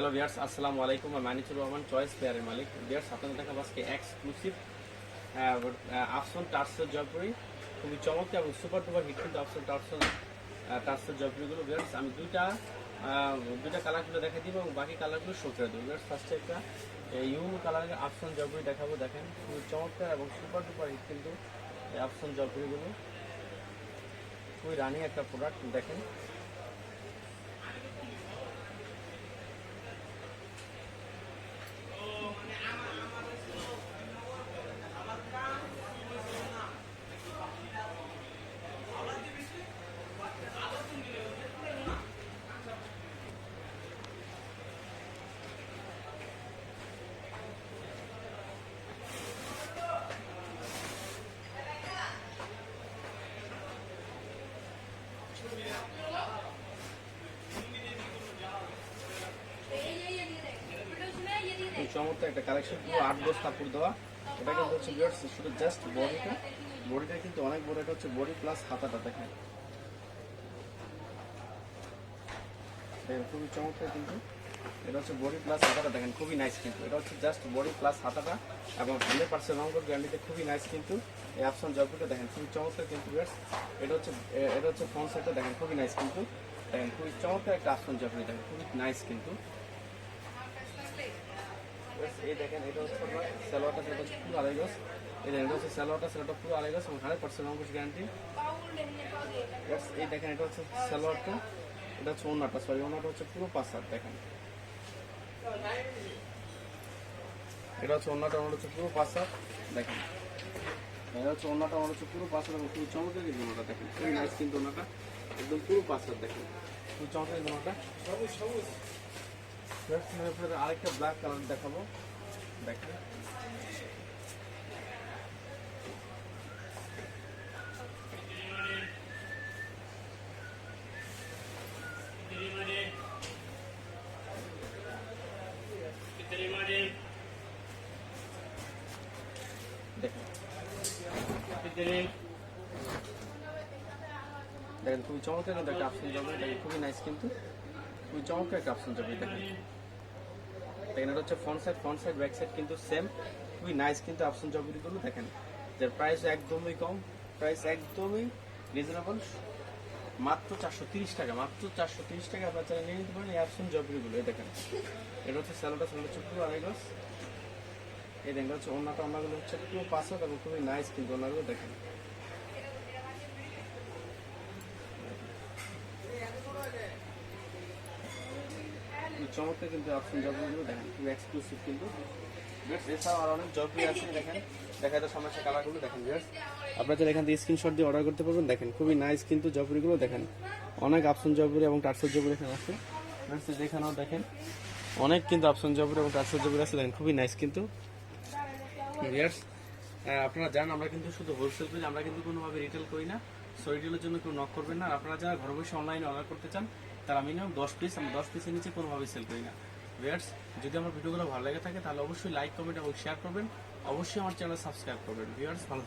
Hello বিয়ার্স আসসালামু আলাইকুম আমি মানিচুর রহমান চয়েস পেয়ারের মালিক। বিয়ার্স আপনাদের দেখাবো আজকে এক্সক্লুসিভ আফসন টার্সের জয়পুরি খুবই চমৎকার এবং সুপার টুপার হিট কিন্তু আফসন টার্সন টার্সের জয়পুরিগুলো বিয়ার্স আমি দুইটা দুইটা কালারগুলো দেখাই দিব এবং বাকি কালারগুলো শো করে দেবো। বিয়ার্স ফার্স্টে একটা ইউন কালারের আফসন জয়পুরি দেখাবো। দেখেন, খুবই চমৎকার এবং সুপার টুপার হিট কিন্তু আফসন জয়পুরিগুলো খুবই রানি একটা প্রোডাক্ট দেখেন। চমৎকার একটা কালেকশন পুরো আট বস কাপড় দেওয়া। এটা হচ্ছে জাস্ট বডিটা বডিটা কিন্তু অনেক বড় হচ্ছে বডি প্লাস হাতাটা, দেখেন। খুবই চমৎকার কিন্তু। এটা হচ্ছে বডি প্লাস হাতাটা দেখেন, খুবই নাইস কিন্তু। এটা হচ্ছে জাস্ট বডি প্লাস হাতাটা এবং হান্ড্রেড পার্সেন্ট রঙের গ্যারান্টিতে খুবই নাইস কিন্তু এই অপশন জয়পুরটা দেখেন, খুবই চমৎকার কিন্তু এটা হচ্ছে এটা হচ্ছে ফ্রন্ট সাইডটা দেখেন, খুবই নাইস কিন্তু। দেখেন, খুবই চমৎকার একটা অপশন জয়পুরি দেখেন, খুবই নাইস কিন্তু। এই দেখেন, এটা হচ্ছে সালোয়ারটা সেটা হচ্ছে পুরো আড়াই গজ। এই দেখেন, এটা হচ্ছে সালোয়ারটা সেটা পুরো আড়াই গজ এবং হান্ড্রেড পার্সেন্ট অঙ্কুশ গ্যারান্টি এই দেখেন, এটা হচ্ছে সালোয়ারটা, এটা হচ্ছে ওনাটা সরি ওনাটা হচ্ছে পুরো পাঁচ দেখেন। এটা হচ্ছে অন্যটা ওনাটা হচ্ছে পুরো হাত দেখেন। এটা হচ্ছে অন্যটা ওনাটা হচ্ছে পুরো হাত এবং পুরো চমৎকার কিন্তু ওনাটা দেখেন। খুবই নাইস কিন্তু ওনাটা একদম পুরো হাত দেখেন। খুব চমৎকার কিন্তু ওনাটা সবুজ আরেকটা ব্ল্যাক কালার দেখাবো। দেখেন। দেখেন, খুবই চমৎকার কিন্তু একটা অপশন যাবে দেখেন খুবই নাইস কিন্তু খুবই চমৎকার একটা অপশন যাবে দেখেন। দেখেন, এটা হচ্ছে front side front side back side কিন্তু সেম খুবই নাইস কিন্তু অপশন জবগুলো দেখেন যার প্রাইস একদমই কম প্রাইস একদমই রিজনেবল মাত্র চারশো তিরিশ টাকা, মাত্র চারশো তিরিশ টাকা আপনার চাইলে নিয়ে নিতে পারেন এই অপশন জবগুলো, এই দেখেন। এটা হচ্ছে স্যালোটা স্যালোটা হচ্ছে পুরো আড়াই গজ এই দেখেন হচ্ছে অন্যটা অন্যগুলো হচ্ছে পুরো পাঁচ হাত এবং খুবই নাইস কিন্তু অন্যগুলো দেখেন। চমৎকার কিন্তু অপশন জবগুলো দেখেন, খুবই এক্সক্লুসিভ কিন্তু। এছাড়াও আর অনেক জবগুলি আছে দেখেন। দেখা যায় কালারগুলো দেখেন ভিউয়ার্স আপনারা চাইলে এখান থেকে স্ক্রিনশট দিয়ে অর্ডার করতে পারবেন। দেখেন খুবই নাইস কিন্তু জবগুলিগুলো দেখেন। অনেক অপশন জবগুলি এবং টার্সের জবগুলি এখানে আছে। যেখানেও দেখেন। অনেক কিন্তু অপশন জবগুলি এবং টার্সের জবগুলি আছে দেখেন খুবই নাইস কিন্তু। ভিউয়ার্স আপনারা জানেন আমরা কিন্তু শুধু হোলসেল করি আমরা কিন্তু কোনোভাবে রিটেল করি না। সো রিটেলের জন্য কেউ নক করবেন না। আপনারা যারা ঘরে বসে অনলাইনে অর্ডার করতে চান তারা মিনিমাম দশ পিস আমরা দশ পিসের নিচে কোনোভাবে সেল করি না। ভিউয়ার্স, যদি আমার ভিডিওগুলো ভালো লাগে থাকে, তাহলে অবশ্যই লাইক কমেন্ট এবং শেয়ার করবেন অবশ্যই আমার চ্যানেল সাবস্ক্রাইব করবেন ভিউয়ার্স, ভালো।